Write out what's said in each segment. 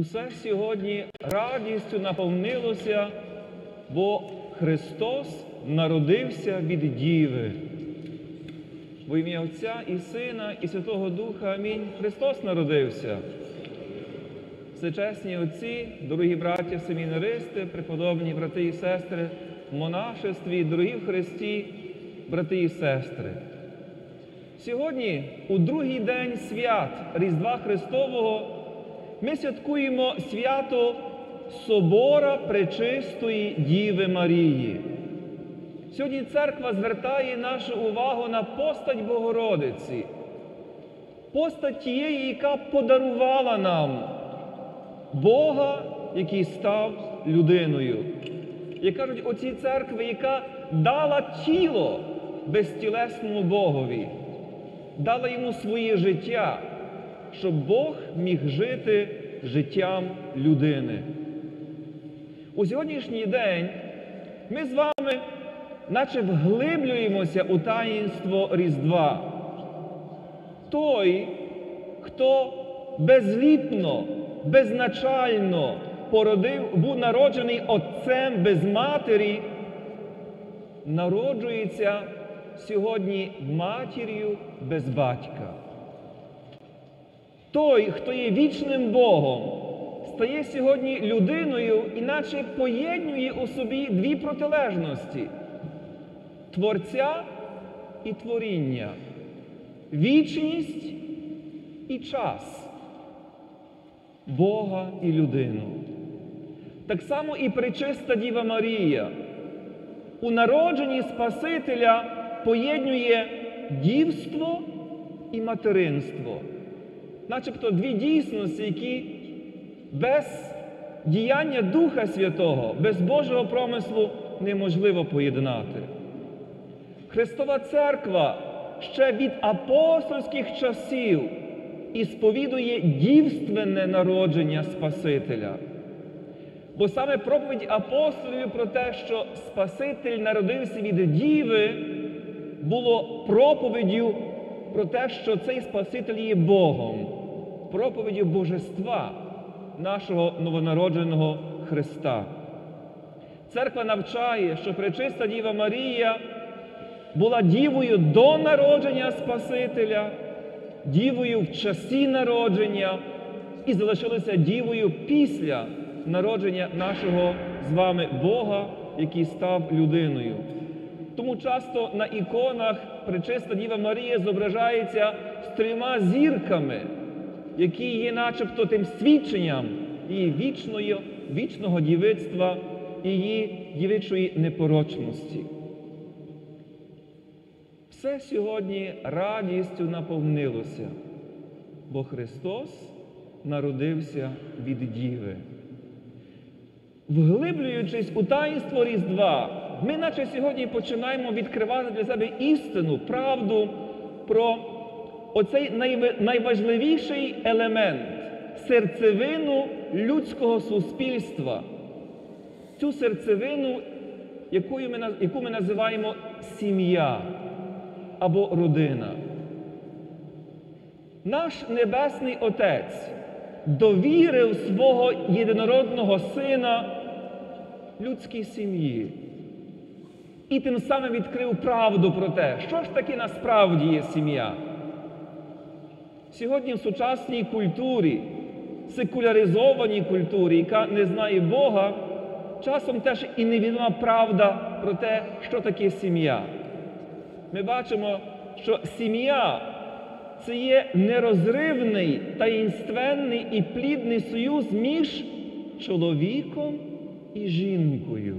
Усе сьогодні радістю наповнилося, бо Христос народився від Діви. Во ім'я Отця і Сина, і Святого Духа. Амінь. Христос народився. Всечесні отці, дорогі браття, семінаристи, преподобні брати і сестри, в монашестві, дорогі в Христі, брати і сестри. Сьогодні, у другий день свят Різдва Христового, ми святкуємо свято Собора Пречистої Діви Марії. Сьогодні церква звертає нашу увагу на постать Богородиці, постать тієї, яка подарувала нам Бога, який став людиною. Як кажуть оці церкви, яка дала тіло безтілесному Богові, дала йому своє життя, щоб Бог міг жити життям людини. У сьогоднішній день ми з вами, наче вглиблюємося у таїнство Різдва. Той, хто безлітно, безначально породив, був народжений отцем без матері, народжується сьогодні матір'ю без батька. Той, хто є вічним Богом, стає сьогодні людиною, іначе поєднує у собі дві протилежності Творця і творіння, вічність і час, Бога і людину. Так само і пречиста Діва Марія у народженні Спасителя поєднує дівство і материнство, начебто дві дійсності, які без діяння Духа Святого, без Божого промислу неможливо поєднати. Христова Церква ще від апостольських часів і сповідує дівственне народження Спасителя. Бо саме проповідь апостолів про те, що Спаситель народився від Діви, було проповіддю про те, що цей Спаситель є Богом, проповіддю Божества нашого новонародженого Христа. Церква навчає, що пречиста Діва Марія була дівою до народження Спасителя, дівою в часі народження і залишилася дівою після народження нашого з вами Бога, який став людиною. Тому часто на іконах пречиста Діва Марія зображається з трьома зірками, які є начебто тим свідченням її вічної, вічного дівицтва, її дівичої непорочності. Все сьогодні радістю наповнилося, бо Христос народився від Діви. Вглиблюючись у таїнство Різдва, ми наче сьогодні починаємо відкривати для себе істину, правду про оцей найважливіший елемент серцевину людського суспільства, цю серцевину, яку ми називаємо сім'я або родина. Наш Небесний Отець довірив свого єдинородного сина людській сім'ї. І тим самим відкрив правду про те, що ж таки насправді є сім'я. Сьогодні в сучасній культурі, секуляризованій культурі, яка не знає Бога, часом теж і невідома правда про те, що таке сім'я. Ми бачимо, що сім'я це є нерозривний, таїнственний і плідний союз між чоловіком і жінкою.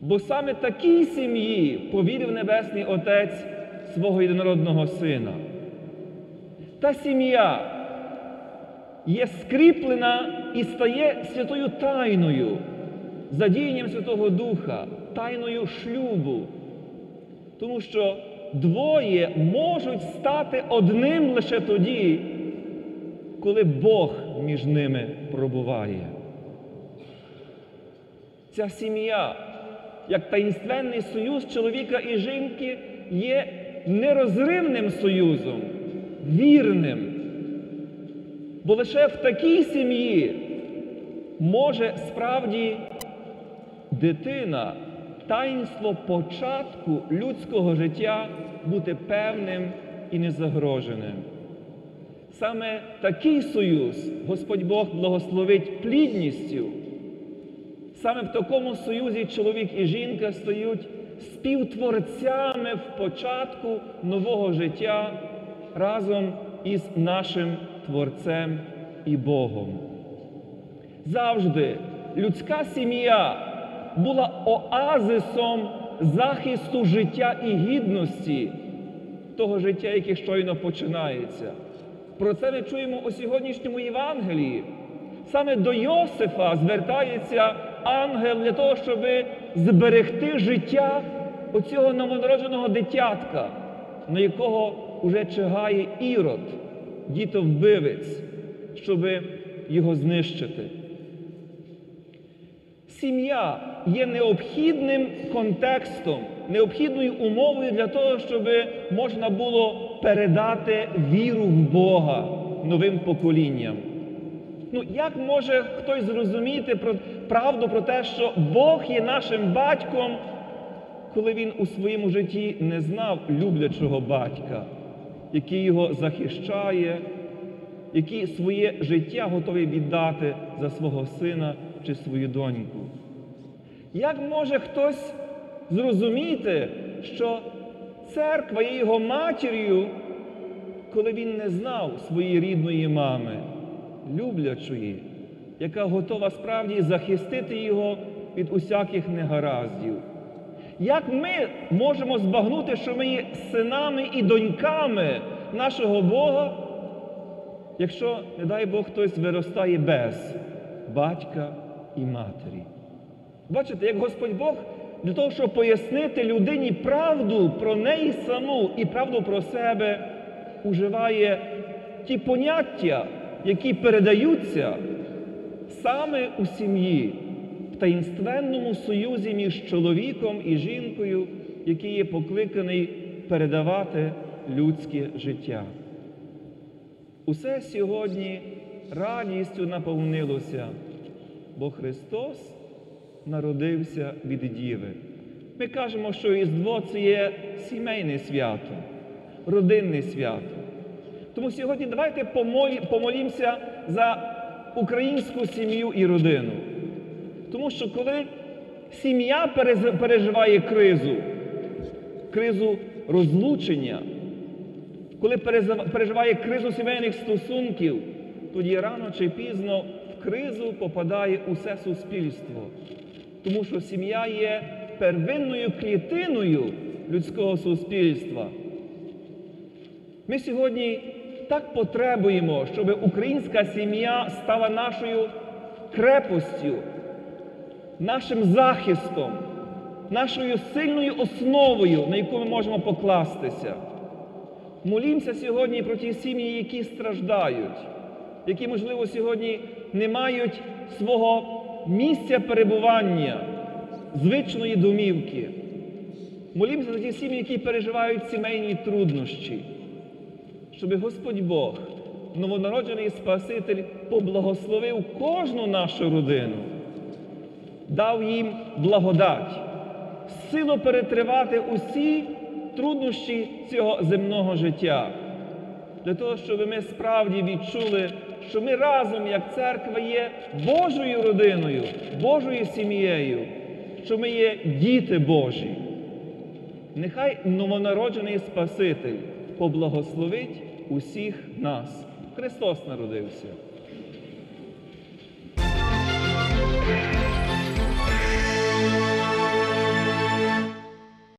Бо саме такій сім'ї повірив Небесний Отець свого єдинородного Сина. Та сім'я є скріплена і стає святою тайною, задіянням Святого Духа, тайною шлюбу. Тому що двоє можуть стати одним лише тоді, коли Бог між ними пробуває. Ця сім'я, як таїнственний союз чоловіка і жінки, є нерозривним союзом, вірним. Бо лише в такій сім'ї може справді дитина, таїнство початку людського життя бути певним і незагроженим. Саме такий союз Господь Бог благословить плідністю. Саме в такому союзі чоловік і жінка стають співтворцями в початку нового життя разом із нашим Творцем і Богом. Завжди людська сім'я була оазисом захисту життя і гідності того життя, яке щойно починається. Про це ми чуємо у сьогоднішньому Євангелії. Саме до Йосифа звертається ангел для того, щоб зберегти життя оцього новонародженого дитятка, на якого вже чигає ірод, дітовбивець, щоб його знищити. Сім'я є необхідним контекстом, необхідною умовою для того, щоб можна було передати віру в Бога новим поколінням. Ну, як може хтось зрозуміти про правду про те, що Бог є нашим батьком, коли він у своєму житті не знав люблячого батька, який його захищає, який своє життя готовий віддати за свого сина чи свою доньку? Як може хтось зрозуміти, що церква є його матір'ю, коли він не знав своєї рідної мами, люблячої, яка готова справді захистити його від усяких негараздів? Як ми можемо збагнути, що ми є синами і доньками нашого Бога, якщо, не дай Бог, хтось виростає без батька і матері? Бачите, як Господь Бог для того, щоб пояснити людині правду про неї саму і правду про себе, уживає ті поняття, які передаються саме у сім'ї, таїнственному союзі між чоловіком і жінкою, який є покликаний передавати людське життя. Усе сьогодні радістю наповнилося, бо Христос народився від Діви. Ми кажемо, що Різдво це є сімейне свято, родинне свято. Тому сьогодні давайте помолімося за українську сім'ю і родину. Тому що коли сім'я переживає кризу, кризу розлучення, коли переживає кризу сімейних стосунків, тоді рано чи пізно в кризу попадає усе суспільство. Тому що сім'я є первинною клітиною людського суспільства. Ми сьогодні так потребуємо, щоб українська сім'я стала нашою крепостю, нашим захистом, нашою сильною основою, на яку ми можемо покластися. Молімося сьогодні про ті сім'ї, які страждають, які, можливо, сьогодні не мають свого місця перебування, звичної домівки. Молімося за ті сім'ї, які переживають сімейні труднощі, щоб Господь Бог, новонароджений Спаситель, поблагословив кожну нашу родину, дав їм благодать, силу перетривати усі труднощі цього земного життя, для того, щоб ми справді відчули, що ми разом, як церква, є Божою родиною, Божою сім'єю, що ми є діти Божі. Нехай новонароджений Спаситель поблагословить усіх нас. Христос народився.